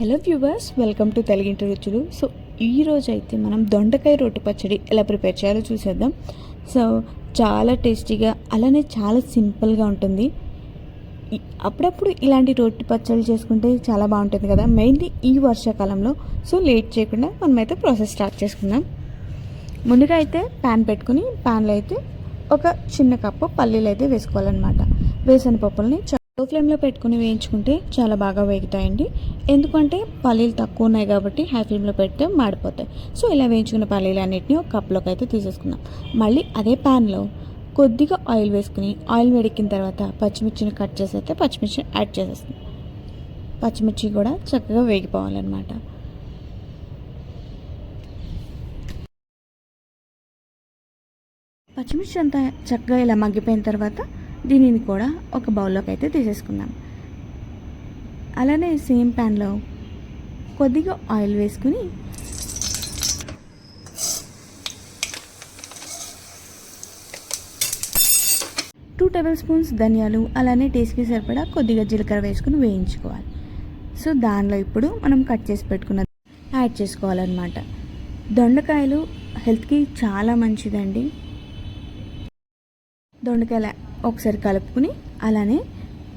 Hello viewers welcome to తెలుగింటి రుచులు so ఈ రోజు అయితే మనం దొండకాయ రొట్టె పచ్చడి ఎలా ప్రిపేర్ చేయాలో చూసేద్దాం. సో చాలా టేస్టీగా అలానే చాలా సింపుల్గా ఉంటుంది. అప్పుడప్పుడు ఇలాంటి రొట్టె పచ్చళ్ళు చేసుకుంటే చాలా బాగుంటుంది కదా. మెయిన్లీ ఈ వర్షాకాలంలో. సో లేట్ చేయకుండా మనమైతే ప్రాసెస్ స్టార్ట్ చేసుకుందాం. ముందుగా అయితే ప్యాన్ పెట్టుకుని ప్యాన్లో అయితే ఒక చిన్న కప్పు పల్లీలు అయితే వేసుకోవాలన్నమాట. వేసిన పప్పుల్ని లో ఫ్లేమ్లో పెట్టుకుని వేయించుకుంటే చాలా బాగా వేగుతాయండి. ఎందుకంటే పల్లీలు తక్కువ ఉన్నాయి కాబట్టి హై ఫ్లేమ్లో పెడితే మాడిపోతాయి. సో ఇలా వేయించుకున్న పల్లీలు అన్నిటిని ఒక కప్లోకి అయితే తీసేసుకుందాం. మళ్ళీ అదే ప్యాన్లో కొద్దిగా ఆయిల్ వేసుకుని ఆయిల్ వేడెక్కిన తర్వాత పచ్చిమిర్చిని కట్ చేసి అయితే పచ్చిమిర్చిని యాడ్ చేసేస్తాం పచ్చిమిర్చి కూడా చక్కగా వేగిపోవాలన్నమాట. పచ్చిమిర్చి అంతా చక్కగా ఇలా మగ్గిపోయిన తర్వాత దీనిని కూడా ఒక బౌల్లోకి అయితే తీసేసుకుందాం. అలానే సేమ్ ప్యాన్లో కొద్దిగా ఆయిల్ వేసుకుని టూ టేబుల్ స్పూన్స్ ధనియాలు అలానే టేస్ట్కి సరిపడా కొద్దిగా జీలకర్ర వేసుకుని వేయించుకోవాలి. సో దానిలో ఇప్పుడు మనం కట్ చేసి పెట్టుకున్న యాడ్ చేసుకోవాలన్నమాట. దొండకాయలు హెల్త్కి చాలా మంచిదండి. దొండకాయలు ఒకసారి కలుపుకుని అలానే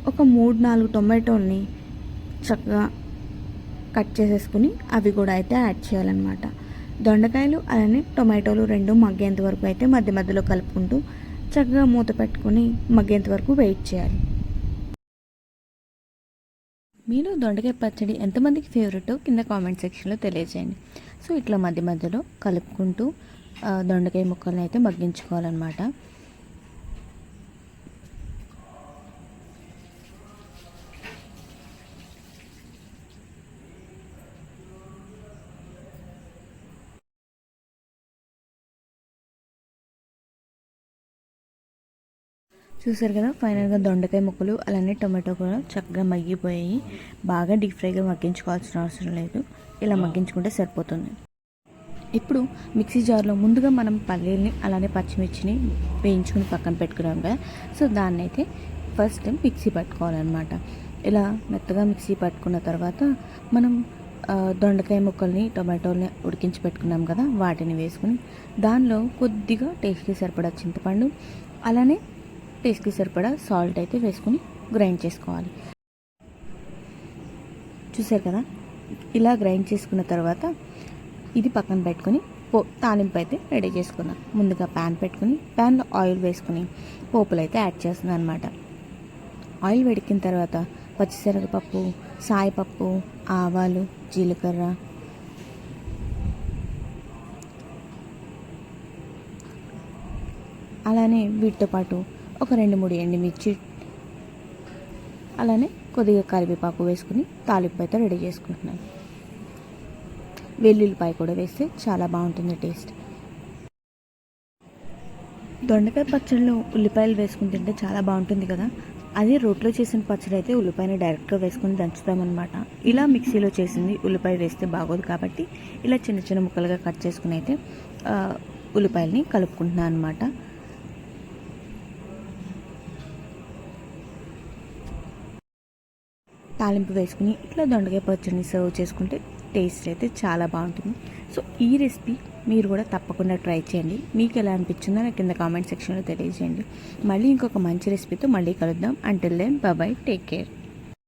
ఒక మూడు నాలుగు టొమాటోని చక్కగా కట్ చేసేసుకుని అవి కూడా అయితే యాడ్ చేయాలన్నమాట. దొండకాయలు అలానే టొమాటోలు రెండు మగ్గేంత వరకు అయితే మధ్య మధ్యలో కలుపుకుంటూ చక్కగా మూత పెట్టుకొని మగ్గేంత వరకు వెయిట్ చేయాలి. మీరు దొండకాయ పచ్చడి ఎంతమందికి ఫేవరెట్ కింద కామెంట్ సెక్షన్లో తెలియజేయండి. సో ఇట్లా మధ్య మధ్యలో కలుపుకుంటూ దొండకాయ ముక్కల్ని అయితే మగ్గించుకోవాలన్నమాట. చూసారు కదా ఫైనల్గా దొండకాయ ముక్కలు అలానే టొమాటో కూడా చక్కగా మగ్గిపోయాయి. బాగా డీప్ ఫ్రైగా మగ్గించుకోవాల్సిన అవసరం లేదు. ఇలా మగ్గించుకుంటే సరిపోతుంది. ఇప్పుడు మిక్సీ జార్లో ముందుగా మనం పల్లీల్ని అలానే పచ్చిమిర్చిని వేయించుకుని పక్కన పెట్టుకున్నాం కదా సో దాన్ని అయితే ఫస్ట్ మిక్సీ పట్టుకోవాలన్నమాట. ఇలా మెత్తగా మిక్సీ పట్టుకున్న తర్వాత మనం దొండకాయ ముక్కల్ని టొమాటోల్ని ఉడికించి పెట్టుకున్నాం కదా వాటిని వేసుకుని దానిలో కొద్దిగా టేస్ట్కి సరిపడా చింతపండు అలానే టేస్ట్కి సరిపడా సాల్ట్ అయితే వేసుకుని గ్రైండ్ చేసుకోవాలి. చూసారు కదా? ఇలా గ్రైండ్ చేసుకున్న తర్వాత ఇది పక్కన పెట్టుకొని పో తాలింపు అయితే రెడీ చేసుకుందాం. ముందుగా ప్యాన్ పెట్టుకుని ప్యాన్లో ఆయిల్ వేసుకుని పోపులు అయితే యాడ్ చేస్తున్నాను అనమాట ఆయిల్ వేడికిన తర్వాత పచ్చిశనగపప్పు సాయపప్పు ఆవాలు జీలకర్ర అలానే వీటితో పాటు ఒక రెండు మూడు ఎండుమిర్చి అలానే కొద్దిగా కరివేపాకు వేసుకుని తాలింపు అయితే రెడీ చేసుకుంటున్నాను. వెల్లుల్లిపాయ కూడా వేస్తే చాలా బాగుంటుంది టేస్ట్. దొండకాయ పచ్చడిలో ఉల్లిపాయలు వేసుకుని తింటే చాలా బాగుంటుంది కదా? అదే రోట్లో చేసిన పచ్చడి అయితే ఉల్లిపాయని డైరెక్ట్గా వేసుకుని దంచుతామన్నమాట. ఇలా మిక్సీలో చేసింది ఉల్లిపాయ వేస్తే బాగోదు కాబట్టి ఇలా చిన్న చిన్న ముక్కలుగా కట్ చేసుకుని అయితే ఉల్లిపాయలని ఉల్లిపాయల్ని కలుపుకుంటున్నాను అనమాట తాలింపు వేసుకుని ఇట్లా దొండకాయ పచ్చడిని సర్వ్ చేసుకుంటే టేస్ట్ అయితే చాలా బాగుంటుంది. సో ఈ రెసిపీ మీరు కూడా తప్పకుండా ట్రై చేయండి. మీకు ఎలా అనిపించిందో నాకు కింద కామెంట్ సెక్షన్లో తెలియజేయండి. మళ్ళీ ఇంకొక మంచి రెసిపీతో మళ్ళీ కలుద్దాం. అంటిల్ దెన్ బాబాయ్ టేక్ కేర్